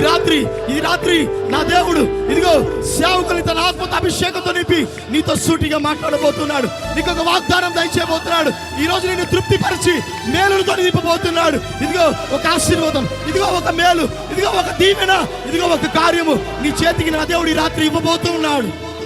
ఈ రాత్రి ఈ రాత్రి నా దేవుడు ఇదిగో సేవకుని తన ఆత్మతో అభిషేకంతో నింపి నీతో సూటిగా మాట్లాడబోతున్నాడు. నీకు ఒక వాగ్దానం దయచేయబోతున్నాడు. ఈ రోజు నేను తృప్తిపరిచి మేలులతో నింపబోతున్నాడు. ఇదిగో ఒక ఆశీర్వాదం ఇదిగో ఒక మేలు ఇదిగో ఒక దీవెన ఇదిగో ఒక కార్యము నీ చేతికి నా దేవుడు ఈ రాత్రి ఇవ్వబోతున్నాడు.